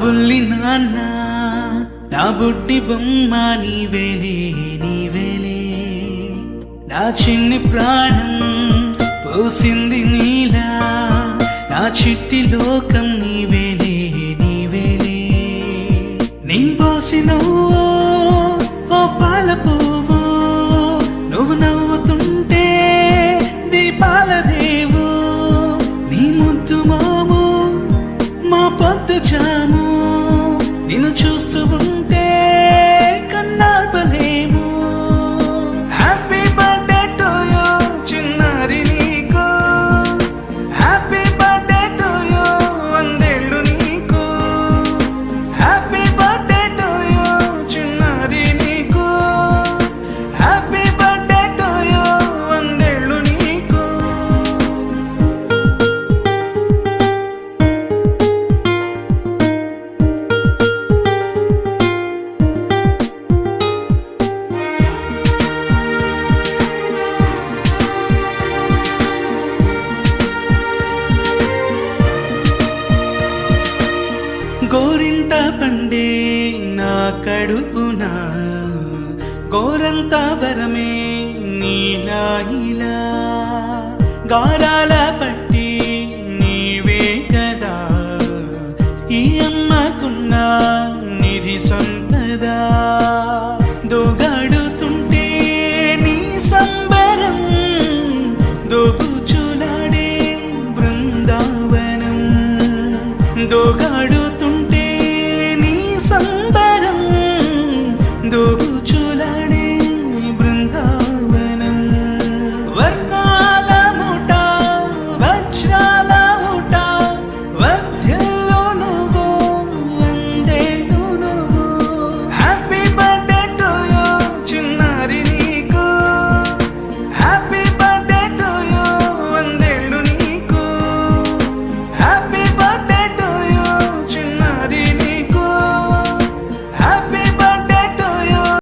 బుల్లి నాన్న నా బుడ్డి బొమ్మ నీవేలే నీవేలే. నా చిన్ని ప్రాణం పోసింది నీలా నా చిట్టి లోకం నీవేలే నీవేలే. నీ పోసిన ఓ పాల పువ్వు నువ్వు నవ్వుతుంటే దీపాల రేవు. నీ ముద్దు మాము మా పొద్దు జాము. గోరింట పండే నా కడుపున గోరంత వరమే నీలా ఇలా గారాల పట్టి నీవే కదా ఈ అమ్మకున్న నిధి సంపదా. దోగాడుతుంటే నీ సంబరం దోపుచులాడే బృందావనం. దోగా